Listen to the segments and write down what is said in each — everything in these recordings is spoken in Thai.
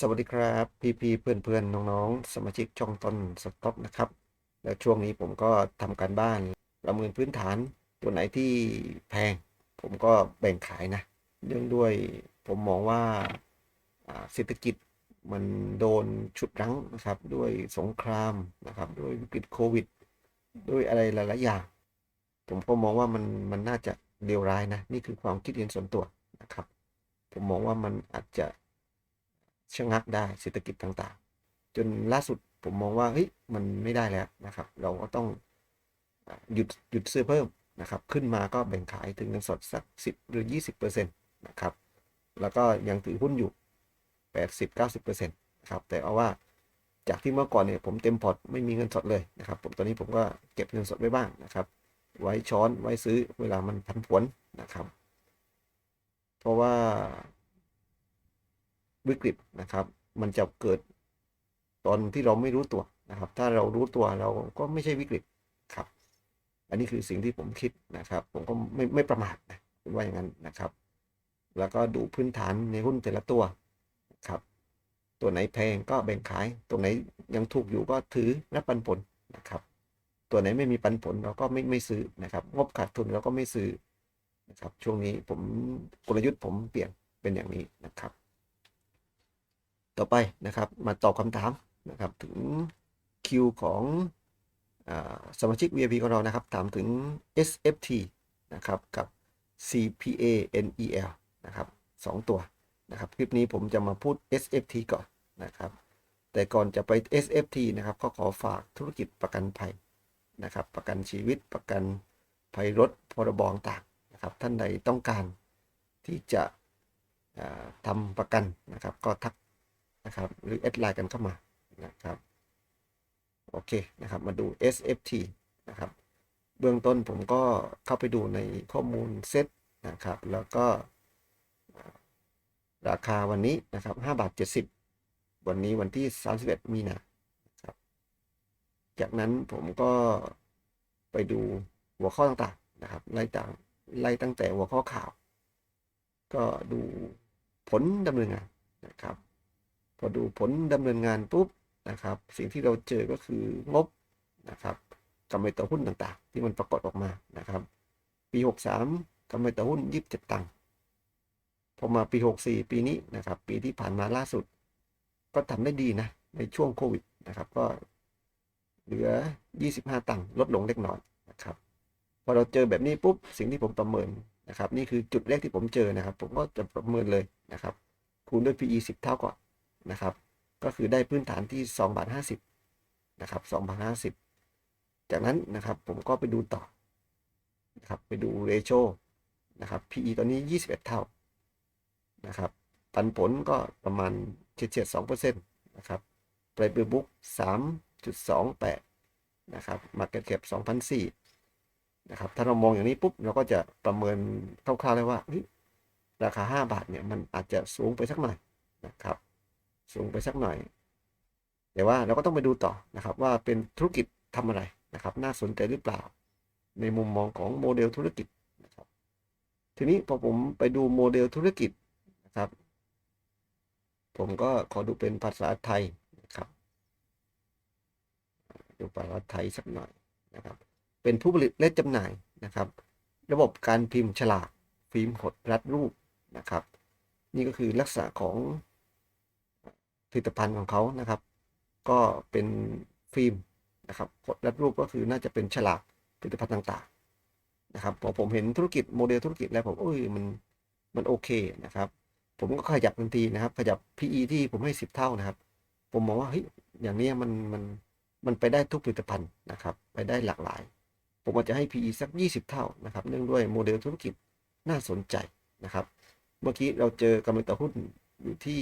สวัสดีครับพี่พี่เพื่อนเพื่อนน้องๆ สมาชิกช่องต้นสต็อกนะครับ แล้วช่วงนี้ผมก็ทำการบ้านประเมินพื้นฐานตัวไหนที่แพง ผมก็แบ่งขายนะ เนื่องด้วยผมมองว่าเศรษฐกิจมันโดนฉุดรั้งนะครับ ด้วยสงครามนะครับด้วยวิกฤตโควิด ด้วยอะไรหลายๆอย่าง ผมก็มองว่ามันมันน่าจะเลวร้ายนะ นี่คือความคิดเห็นส่วนตัวนะครับ ผมมองว่ามันอาจจะ ชะงักได้เศรษฐกิจต่างๆ จนล่าสุดผมมองว่าเฮ้ยมันไม่ได้แล้วนะครับ เราก็ต้องหยุดหยุดซื้อเพิ่มนะครับ ขึ้นมาก็แบ่งขายถึงเงินสดสักสิบหรือยี่สิบเปอร์เซ็นต์นะครับ แล้วก็ยังถือหุ้นอยู่แปดสิบเก้าสิบเปอร์เซ็นต์นะครับ แต่เอาว่าจากที่เมื่อก่อนเนี่ยผมเต็มพอร์ตไม่มีเงินสดเลยนะครับ ผมตอนนี้ผมก็เก็บเงินสดไว้บ้างนะครับ ไว้ช้อนไว้ซื้อเวลามันผันผวนนะครับ เพราะว่า วิกฤตนะครับ มันจะเกิดตอนที่เราไม่รู้ตัวนะครับ ถ้าเรารู้ตัวเราก็ไม่ใช่วิกฤตครับ อันนี้คือสิ่งที่ผมคิดนะครับ ผมก็ไม่ไม่ประมาทนะผมว่าอย่างนั้นนะครับ แล้วก็ดูพื้นฐานในหุ้นแต่ละตัวครับ ตัวไหนแพงก็แบ่งขาย ตัวไหนยังถูกอยู่ก็ถือรับปันผลนะครับ ตัวไหนไม่มีปันผลเราก็ไม่ไม่ซื้อนะครับ งบขาดทุนเราก็ไม่ซื้อนะครับ ช่วงนี้ผมกลยุทธ์ผมเปลี่ยนเป็นอย่างนี้นะครับ ต่อไปนะครับมาตอบคำถามนะครับถึงคิวของอสมาชิก VIP ของเรานะครับ ถามถึง SFT นะครับกับ CPA NEL นะครับสองตัวนะครับคลิปนี้ผมจะมาพูด SFT ก่อนนะครับแต่ก่อนจะไป SFT นะครับก็ขอฝากธุรกิจประกันภัยนะครับประกันชีวิตประกันภัยรถพรบต่างนะครับท่านใดต้องการที่จะทำประกันนะครับก็ทัก นะครับ หรือแอดไลน์กันเข้ามานะครับโอเคนะครับ มาดู SFT นะครับเบื้องต้นผมก็เข้าไปดูในข้อมูลเซตนะครับ แล้วก็ราคาวันนี้นะครับ5บาท 70 วันนี้วันที่ 31 มีนาครับจากนั้นผมก็ไปดูหัวข้อต่างๆนะครับไล่ต่างไล่ตั้งแต่หัวข้อข่าว ก็ดูผลดำเนินงานนะครับ พอดูผลดำเนินงานปุ๊บนะครับ สิ่งที่เราเจอก็คืองบนะครับกำไรต่อหุ้นต่างๆ ที่มันปรากฏออกมานะครับ ปี 63กำไรต่อหุ้น27ตังค์พอมาปี 64 ปีนี้นะครับ ปีที่ผ่านมาล่าสุด ก็ทำได้ดีนะในช่วงโควิดนะครับก็เหลือ 25 ตังค์ลดลงเล็กน้อยนะครับพอเราเจอแบบนี้ปุ๊บสิ่งที่ผมประเมินนะครับ นี่คือจุดแรกที่ผมเจอนะครับ ผมก็จะประเมินเลยนะครับ คูณด้วย PE 10 เท่าก่อน นะครับ ก็คือได้พื้นฐานที่2บาท50นะครับ2บาท50 จากนั้นนะครับผมก็ไปดูต่อนะครับไปดูเรโชนะครับ PE ตอนนี้ 21 เท่านะครับปันผลก็ประมาณเฉียดๆ2%นะครับไพรเบอร์บุ๊ก3.28นะครับมาเก็ตแคป2,004นะครับถ้าเรามองอย่างนี้ปุ๊บเราก็จะประเมินคร่าวๆเลยว่าเฮ้ยราคา 5 บาทเนี่ยมันอาจจะสูงไปสักหน่อยนะครับ สูงไปสักหน่อย แต่ว่าเราก็ต้องไปดูต่อนะครับ ว่าเป็นธุรกิจทำอะไรนะครับ น่าสนใจหรือเปล่า ในมุมมองของโมเดลธุรกิจนะครับ ทีนี้พอผมไปดูโมเดลธุรกิจนะครับ ผมก็ขอดูเป็นภาษาไทยนะครับ ดูภาษาไทยสักหน่อยนะครับ เป็นผู้ผลิตและจำหน่ายนะครับ ระบบการพิมพ์ฉลากฟิล์มหดรัดรูปนะครับ นี่ก็คือลักษณะของ ผลิตภัณฑ์ของเขานะครับ ก็เป็นฟิล์มนะครับกดรัดรูปก็คือน่าจะเป็นฉลากผลิตภัณฑ์ต่างๆนะครับพอผมเห็นธุรกิจโมเดลธุรกิจแล้วผมเอ้ยมันมันโอเคนะครับ ผมก็ขยับทันทีนะครับ ขยับ PE ที่ผมให้ 10 เท่านะครับ ผมมองว่าเฮ้ยอย่างนี้มันมันมันไปได้ทุกผลิตภัณฑ์นะครับ ไปได้หลากหลาย ผมอาจจะให้ PE สัก 20 เท่านะครับ เนื่องด้วยโมเดลธุรกิจน่าสนใจนะครับ เมื่อกี้เราเจอกำไรต่อหุ้นอยู่ที่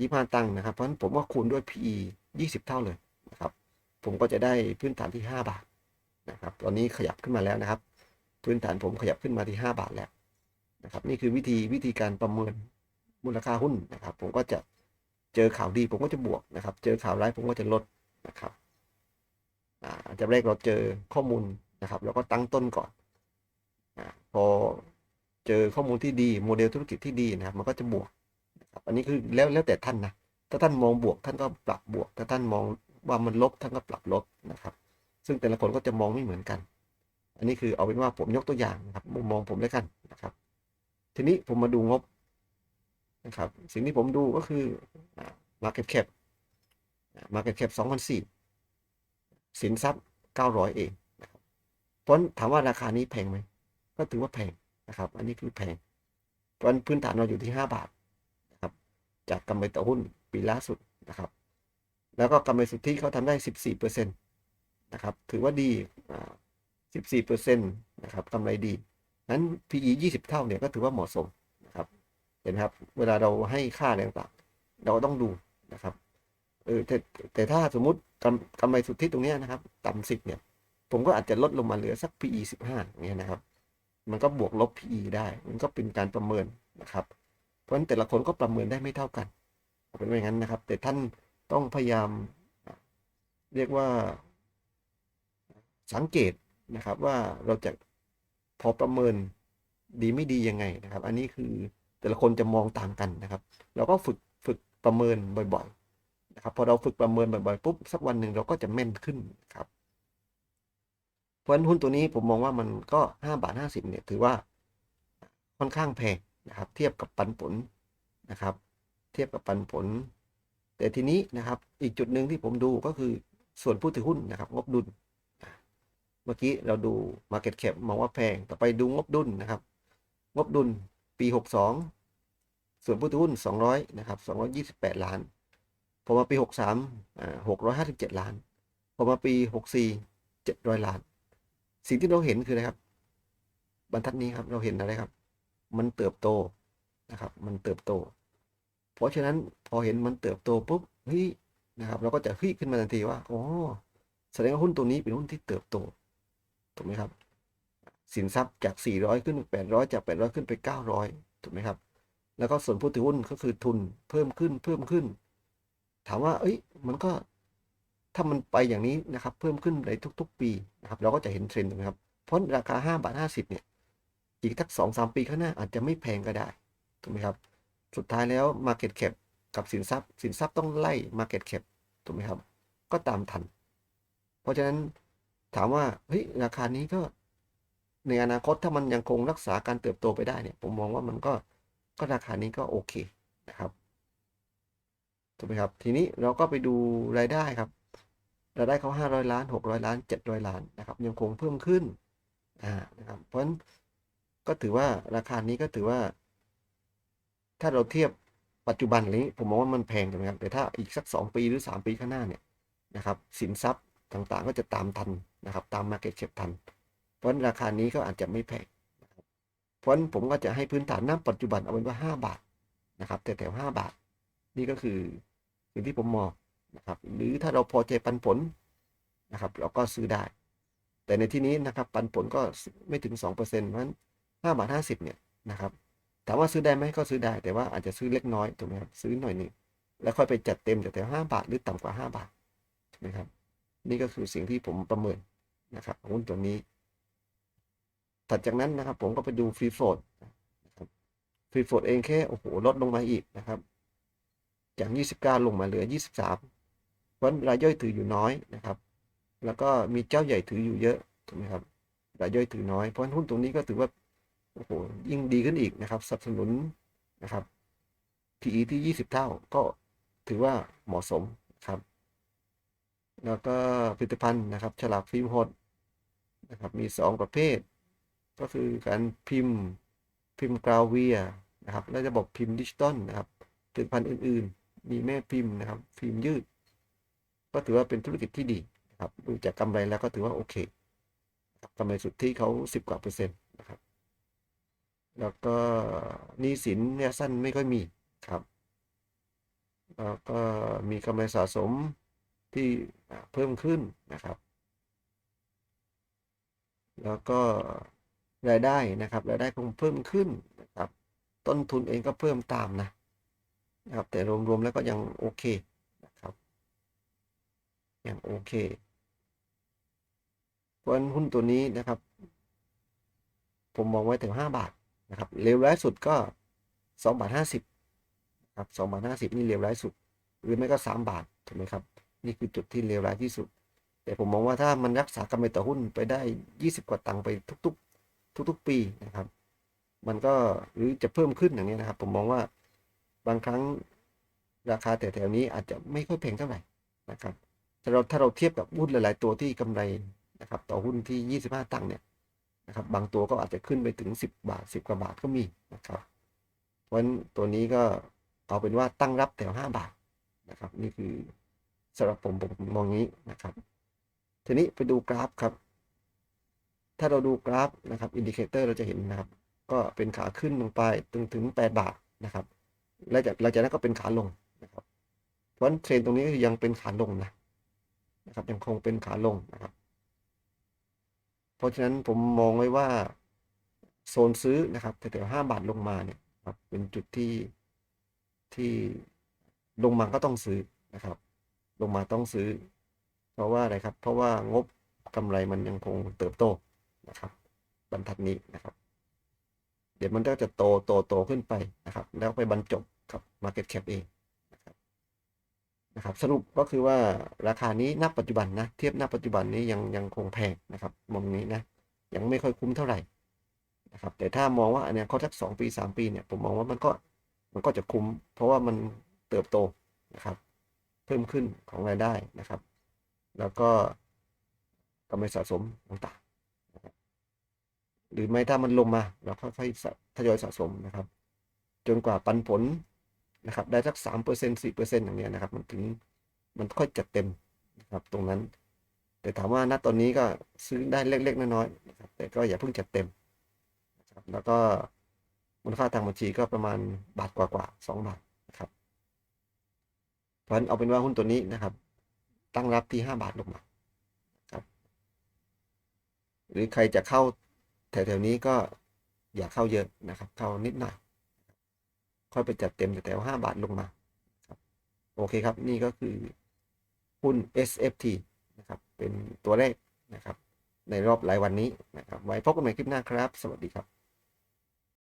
ยี่ห้าตังค์นะครับ เพราะฉะนั้นผมว่าคูณด้วย PE 20 เท่าเลยนะครับ ผมก็จะได้พื้นฐานที่ 5 บาทนะครับ ตอนนี้ขยับขึ้นมาแล้วนะครับ พื้นฐานผมขยับขึ้นมาที่ 5 บาทแล้วนะครับ นี่คือวิธีวิธีการประเมินมูลค่าหุ้นนะครับ ผมก็จะเจอข่าวดีผมก็จะบวกนะครับ เจอข่าวร้ายผมก็จะลดนะครับอันดับแรกเราเจอข้อมูลนะครับ แล้วก็ตั้งต้นก่อนอพอเจอข้อมูลที่ดี โมเดลธุรกิจที่ดีนะครับ มันก็จะบวก อันนี้คือแล้วแล้วแต่ท่านนะ ถ้าท่านมองบวกท่านก็ปรับบวก ถ้าท่านมองว่ามันลบท่านก็ปรับลบนะครับ ซึ่งแต่ละคนก็จะมองไม่เหมือนกัน อันนี้คือเอาเป็นว่าผมยกตัวอย่างนะครับมุมมองผมแล้วกันนะครับ ทีนี้ผมมาดูงบนะครับ สิ่งที่ผมดูก็คือ market cap market cap 2,004สินทรัพย์900เองนะครับเพราะฉะนั้นถามว่าราคานี้แพงไหมก็ถือว่าแพงนะครับ อันนี้คือแพงเพราะพื้นฐานเราอยู่ที่5บาท จากกำไรต่อหุ้นปีล่าสุดนะครับ แล้วก็กำไรสุทธิเขาทำได้ 14%นะครับ ถือว่าดีอ่า14%นะครับกำไรดี นั้น PE 20 เท่าเนี่ยก็ถือว่าเหมาะสมนะครับ เห็นไหมครับ เวลาเราให้ค่าอะไรต่างๆ เราต้องดูนะครับ เออแต่แต่ถ้าสมมุติกำกำไรสุทธิตรงนี้นะครับ ต่ำสิบเนี่ย ผมก็อาจจะลดลงมาเหลือสัก PE 15เงี้ยนะครับ มันก็บวกลบ PE ได้ มันก็เป็นการประเมินนะครับ เพราะฉะนั้นแต่ละคนก็ประเมินได้ไม่เท่ากันเป็นอย่างนั้นนะครับ แต่ท่านต้องพยายามเรียกว่าสังเกตนะครับว่าเราจะพอประเมินดีไม่ดียังไงนะครับ อันนี้คือแต่ละคนจะมองต่างกันนะครับ เราก็ฝึกฝึกประเมินบ่อยๆนะครับพอเราฝึกประเมินบ่อยๆปุ๊บสักวันหนึ่งเราก็จะแม่นขึ้นครับ เพราะฉะนั้นหุ้นตัวนี้ผมมองว่ามันก็ห้าบาทห้าสิบเนี่ยถือว่าค่อนข้างแพง นะครับ เทียบกับปันผลนะครับ เทียบกับปันผล แต่ทีนี้นะครับอีกจุดหนึ่งที่ผมดูก็คือส่วนผู้ถือหุ้นนะครับ งบดุล เมื่อกี้เราดู Market Cap มองว่าแพง ต่อไปดูงบดุลนะครับ งบดุลปี 62 ส่วนผู้ถือหุ้น 200 นะครับ 228 ล้าน พอมาปี 63อ่า657 ล้าน พอมาปี 64 700 ล้าน สิ่งที่เราเห็นคืออะไรครับ บรรทัดนี้ครับ เราเห็นอะไรครับ มันเติบโตนะครับ มันเติบโต เพราะฉะนั้นพอเห็นมันเติบโตปุ๊บเฮ้ยนะครับเราก็จะเฮ้ยขึ้นมาทันทีว่าอ๋อแสดงว่าหุ้นตัวนี้เป็นหุ้นที่เติบโตถูกไหมครับ สินทรัพย์จาก 400 ขึ้น 800 จาก 800 ขึ้นไป 900ถูกไหมครับ แล้วก็ส่วนผู้ถือหุ้นก็คือทุนเพิ่มขึ้นเพิ่มขึ้น ถามว่า เอ้ย มันก็ถ้ามันไปอย่างนี้นะครับ เพิ่มขึ้นในทุก ๆ ปีนะครับ เราก็จะเห็นเทรนด์ถูกไหมครับ เพราะราคา 5 บาท 50 เนี่ย อีกทัก2 3ปีข้างหน้าอาจจะไม่แพงก็ได้ถูกไหมครับ สุดท้ายแล้ว Market Cap กับสินทรัพย์ สินทรัพย์ต้องไล่ Market Cap ถูกไหมครับ ก็ตามทัน เพราะฉะนั้นถามว่าเฮ้ยราคานี้ก็ในอนาคตถ้ามันยังคงรักษาการเติบโตไปได้เนี่ย ผมมองว่ามันก็ก็ราคานี้ก็โอเคนะครับถูกไหมครับ ทีนี้เราก็ไปดูรายได้ครับรายได้เขา500 ล้าน 600 ล้าน 700 ล้านนะครับ ยังคงเพิ่มขึ้นอ่านะครับเพราะฉะนั้น ก็ถือว่าราคานี้ก็ถือว่า ถ้าเราเทียบปัจจุบันนี้ผมมองว่ามันแพงถูกไหมครับแต่ถ้าอีกสัก 2 ปีหรือ 3 ปีข้างหน้าเนี่ยนะครับ สินทรัพย์ต่างๆ ก็จะตามทันนะครับ ตาม Market Cap ทัน เพราะราคานี้ก็อาจจะไม่แพงนะครับเพราะผมก็จะให้พื้นฐานณปัจจุบันเอาเป็นว่า 5 บาทนะครับแต่แถว5บาท นี่ก็คือสิ่งที่ผมมองนะครับ หรือถ้าเราพอใจปันผลนะครับ เราก็ซื้อได้ แต่ในที่นี้นะครับปันผลก็ไม่ถึง 2%เพราะฉะนั้น 5บาท50เนี่ยนะครับถามว่าซื้อได้ไหมก็ซื้อได้ แต่ว่าอาจจะซื้อเล็กน้อยถูกไหมครับซื้อหน่อยหนึ่งแล้วค่อยไปจัดเต็มจากแถว5บาทหรือต่ำกว่า5บาทถูกไหมครับ นี่ก็คือสิ่งที่ผมประเมินนะครับหุ้นตัวนี้ ถัดจากนั้นนะครับ ผมก็ไปดูฟรีโฟดฟรีโฟดเองแค่โอ้โหลดลงมาอีกนะครับจาก 29 ลงมาเหลือ 23 เพราะรายย่อยถืออยู่น้อยนะครับ แล้วก็มีเจ้าใหญ่ถืออยู่เยอะถูกไหมครับรายย่อยถือน้อยเพราะหุ้นตรงนี้ก็ถือว่า โอ้โหยิ่งดีขึ้นอีกนะครับสนับสนุนนะครับ PE ที่ 20 เท่าก็ถือว่าเหมาะสมครับ แล้วก็ผลิตภัณฑ์นะครับ ฉลากฟิล์มหดนะครับมี 2 ประเภท ก็คือการพิมพ์พิมพ์กราวเวียนะครับและระบบพิมพ์ดิจิตอลนะครับผลิตภัณฑ์อื่นๆ มีแม่พิมพ์นะครับ ฟิล์มยืด ก็ถือว่าเป็นธุรกิจที่ดีนะครับดูจากกำไรแล้วก็ถือว่าโอเคกำไรสุดที่เขา 10 กว่าเปอร์เซ็นต์นะครับ แล้วก็หนี้สินเนี่ยสั้นไม่ค่อยมีครับ แล้วก็มีกำไรสะสมที่เพิ่มขึ้นนะครับ แล้วก็รายได้นะครับรายได้คงเพิ่มขึ้นนะครับ ต้นทุนเองก็เพิ่มตามนะนะครับ แต่รวมๆแล้วก็ยังโอเคนะครับยังโอเคเพราะฉะนั้นหุ้นตัวนี้นะครับ ผมมองไว้ถึง 5 บาท นะครับเลวร้ายสุดก็2บาท50นะครับสองบาทห้าสิบนี่เลวร้ายสุด หรือไม่ก็สามบาทถูกไหมครับ นี่คือจุดที่เลวร้ายที่สุด แต่ผมมองว่าถ้ามันรักษากำไรต่อหุ้นไปได้ยี่สิบกว่าตังค์ไปทุก ๆ ทุก ๆ ปีนะครับ มันก็หรือจะเพิ่มขึ้นอย่างนี้นะครับ ผมมองว่าบางครั้งราคาแถวๆนี้อาจจะไม่ค่อยแพงเท่าไหร่นะครับถ้าเราถ้าเราเทียบกับหุ้นหลาย ๆ ตัวที่กำไรนะครับต่อหุ้นที่ 25 ตังค์เนี่ย นะครับบางตัวก็อาจจะขึ้นไปถึง 10 บาท 10 กว่าบาทก็มีนะครับเพราะฉะนั้นตัวนี้ก็เอาเป็นว่าตั้งรับแถว 5 บาทนะครับนี่คือสำหรับผมผมมองงี้นะครับ ทีนี้ไปดูกราฟครับ ถ้าเราดูกราฟนะครับอินดิเคเตอร์เราจะเห็นนะครับ ก็เป็นขาขึ้นลงไปถึงถึง 8 บาทนะครับ แล้วจากหลังจากนั้นก็เป็นขาลงนะครับเพราะฉะนั้นเทรนตรงนี้ก็ยังเป็นขาลงนะนะครับยังคงเป็นขาลงนะครับ เพราะฉะนั้นผมมองไว้ว่าโซนซื้อนะครับแถวๆห้าบาทลงมาเนี่ยครับเป็นจุดที่ที่ลงมาก็ต้องซื้อนะครับ ลงมาต้องซื้อ เพราะว่าอะไรครับ เพราะว่างบกำไรมันยังคงเติบโตนะครับ บรรทัดนี้นะครับ เดี๋ยวมันก็จะโตโตโตขึ้นไปนะครับ แล้วไปบรรจบกับ Market Cap เอง นะครับสรุปก็คือว่าราคานี้ณปัจจุบันนะเทียบณปัจจุบันนี้ยังยังคงแพงนะครับมองนี้นะยังไม่ค่อยคุ้มเท่าไหร่นะครับแต่ถ้ามองว่าอันนี้เขาสักสองปีสามปีเนี่ยผมมองว่ามันก็มันก็จะคุ้ม เพราะว่ามันเติบโตนะครับ เพิ่มขึ้นของรายได้นะครับ แล้วก็กำไรสะสมต่างๆหรือไม่ถ้ามันลงมาเราค่อยๆทยอยสะสมนะครับ จนกว่าปันผล นะครับได้สักสามเปอร์เซ็นสี่เปอร์เซ็นต์อย่างเนี้ยนะครับ มันถึงมันค่อยจัดเต็มนะครับตรงนั้น แต่ถามว่าณตอนนี้ก็ซื้อได้เล็กๆน้อยๆนะครับแต่ก็อย่าเพิ่งจัดเต็มนะครับแล้วก็มูลค่าทางบัญชีก็ประมาณบาทกว่าๆสองบาทนะครับเพราะฉะนั้นเอาเป็นว่าหุ้นตัวนี้นะครับ ตั้งรับที่ห้าบาทลงมาครับ หรือใครจะเข้าแถวๆนี้ก็อย่าเข้าเยอะนะครับ เข้านิดหน่อย ค่อยไปจัดเต็มแถว5บาทลงมาครับโอเคครับนี่ก็คือหุ้น SFT นะครับเป็นตัวแรกนะครับในรอบหลายวันนี้นะครับไว้พบกันใหม่คลิปหน้าครับ สวัสดีครับ